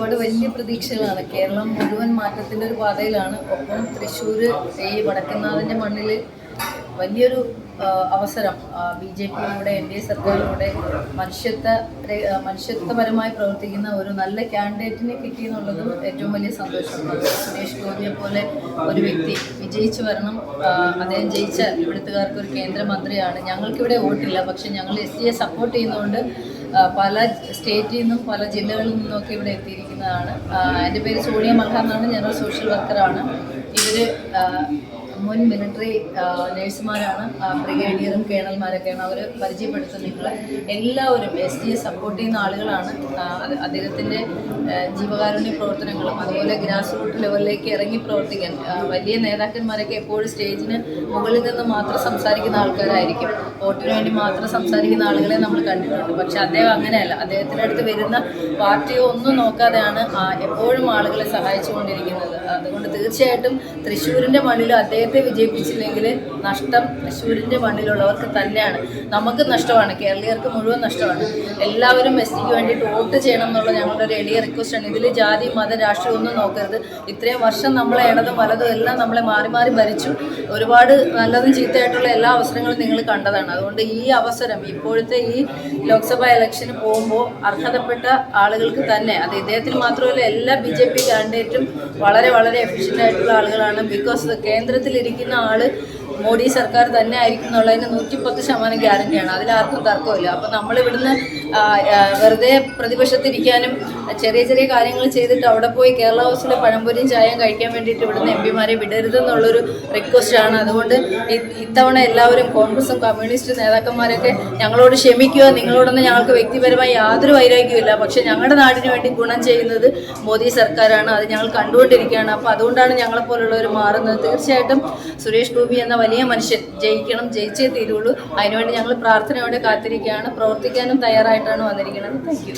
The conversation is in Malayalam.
ഒരുപാട് വലിയ പ്രതീക്ഷകളാണ്. കേരളം മുഴുവൻ മാറ്റത്തിന്റെ ഒരു പാതയിലാണ്. ഒപ്പം തൃശ്ശൂർ ഈ വടക്കുന്നാഥന്റെ മണ്ണിൽ വലിയൊരു അവസരം ബി ജെ പിയിലൂടെ എൻ ഡി എ സർക്കാരിലൂടെ മനുഷ്യത്വ മനുഷ്യത്വപരമായി പ്രവർത്തിക്കുന്ന ഒരു നല്ല കാൻഡിഡേറ്റിനെ കിട്ടി എന്നുള്ളതും ഏറ്റവും വലിയ സന്തോഷമാണ് സുരേഷ് ഗോപിയെ പോലെ ഒരു വ്യക്തി വിജയിച്ചു വരണം അദ്ദേഹം ജയിച്ച ഇവിടുത്തുകാർക്ക് ഒരു കേന്ദ്രമന്ത്രിയാണ്. ഞങ്ങൾക്കിവിടെ വോട്ടില്ല പക്ഷെ ഞങ്ങൾ എസ് സിയെ സപ്പോർട്ട് ചെയ്യുന്നതുകൊണ്ട് പല സ്റ്റേറ്റിൽ നിന്നും പല ജില്ലകളിൽ നിന്നൊക്കെ ഇവിടെ എത്തിയിരിക്കുന്നതാണ്. എന്റെ പേര് സോണിയ മൽഹ എന്നാണ്. ഞാനൊരു സോഷ്യൽ വർക്കറാണ് ഇവർ മുൻ മിലിറ്ററി നഴ്സുമാരാണ് ബ്രിഗേഡിയറും കേണൽമാരൊക്കെയാണ് അവർ പരിചയപ്പെടുത്തുന്ന നിങ്ങളെ എല്ലാവരും എസ് ഡിയെ സപ്പോർട്ട് ചെയ്യുന്ന ആളുകളാണ്. അദ്ദേഹത്തിന്റെ ജീവകാരുണ്യ പ്രവർത്തനങ്ങളും അതുപോലെ ഗ്രാസ് റൂട്ട് ലെവലിലേക്ക് ഇറങ്ങി പ്രവർത്തിക്കാൻ വലിയ നേതാക്കന്മാരൊക്കെ എപ്പോഴും സ്റ്റേജിന് മുകളിൽ നിന്ന് മാത്രം സംസാരിക്കുന്ന ആൾക്കാരായിരിക്കും. വോട്ടിന് വേണ്ടി മാത്രം സംസാരിക്കുന്ന ആളുകളെ നമ്മൾ കണ്ടിട്ടുണ്ട്. പക്ഷെ അദ്ദേഹം അങ്ങനെയല്ല. അദ്ദേഹത്തിന്റെ അടുത്ത് വരുന്ന പാർട്ടിയോ ഒന്നും നോക്കാതെയാണ് എപ്പോഴും ആളുകളെ സഹായിച്ചുകൊണ്ടിരിക്കുന്നത്. അതുകൊണ്ട് തീർച്ചയായിട്ടും തൃശ്ശൂരിന്റെ മണ്ണിൽ അദ്ദേഹത്തെ വിജയിപ്പിച്ചില്ലെങ്കിൽ നഷ്ടം തൃശ്ശൂരിന്റെ മണ്ണിലുള്ളവർക്ക് തന്നെയാണ്. നമുക്ക് നഷ്ടമാണ്. കേരളീയർക്ക് മുഴുവൻ നഷ്ടമാണ്. എല്ലാവരും എസ് സിക്ക് വേണ്ടിയിട്ട് വോട്ട് ചെയ്യണം എന്നുള്ള ഞങ്ങളുടെ ഒരു എളിയ റിക്വസ്റ്റാണ് ഇതിൽ ജാതി മത രാഷ്ട്രീയം ഒന്നും നോക്കരുത്. ഇത്രയും വർഷം നമ്മളെ ഇടതും വലതും എല്ലാം നമ്മളെ മാറി മാറി ഭരിച്ചു. ഒരുപാട് നല്ലതും ചീത്തയായിട്ടുള്ള എല്ലാ അവസരങ്ങളും നിങ്ങൾ കണ്ടതാണ്. അതുകൊണ്ട് ഈ അവസരം ഇപ്പോഴത്തെ ഈ ലോക്സഭാ ഇലക്ഷന് പോകുമ്പോൾ അർഹതപ്പെട്ട ആളുകൾക്ക് തന്നെ അത് ഇദ്ദേഹത്തിന് മാത്രമല്ല എല്ലാ ബി ജെ പി കാൻഡിഡേറ്റും വളരെ വളരെ എഫിഷ്യന്റ് ആയിട്ടുള്ള ആളുകളാണ്. ബിക്കോസ് കേന്ദ്രത്തിലിരിക്കുന്ന ആൾ മോഡി സർക്കാർ തന്നെ ആയിരിക്കും എന്നുള്ളതിന് നൂറ്റിപ്പത്ത് ശതമാനം ഗ്യാരണ്ടിയാണ്. അതിലാർക്കും തർക്കമില്ല. അപ്പം നമ്മൾ ഇവിടുന്ന് വെറുതെ പ്രതിപക്ഷത്തിരിക്കാനും ചെറിയ ചെറിയ കാര്യങ്ങൾ ചെയ്തിട്ട് അവിടെ പോയി കേരള ഹൗസിലെ പഴംപൊരിയും ചായയും കഴിക്കാൻ വേണ്ടിയിട്ട് ഇവിടുന്ന് എം പിമാരെ വിടരുതെന്നുള്ളൊരു റിക്വസ്റ്റാണ് അതുകൊണ്ട് ഇത്തവണ എല്ലാവരും കോൺഗ്രസും കമ്മ്യൂണിസ്റ്റ് നേതാക്കന്മാരൊക്കെ ഞങ്ങളോട് ക്ഷമിക്കുക. നിങ്ങളോടൊന്നും ഞങ്ങൾക്ക് വ്യക്തിപരമായി യാതൊരു വൈരാഗ്യമില്ല പക്ഷേ ഞങ്ങളുടെ നാടിന് വേണ്ടി ഗുണം ചെയ്യുന്നത് മോദി സർക്കാരാണ്. അത് ഞങ്ങൾ കണ്ടുകൊണ്ടിരിക്കുകയാണ്. അപ്പോൾ അതുകൊണ്ടാണ് ഞങ്ങളെപ്പോലുള്ളവർ മാറുന്നത്. തീർച്ചയായിട്ടും സുരേഷ് ഗോപി എന്ന വലിയ മനുഷ്യൻ ജയിക്കണം ജയിച്ചേ തീരുള്ളൂ. അതിനുവേണ്ടി ഞങ്ങൾ പ്രാർത്ഥനയോടെ കാത്തിരിക്കുകയാണ്. പ്രവർത്തിക്കാനും തയ്യാറായിട്ടാണ് വന്നിരിക്കുന്നത്. താങ്ക്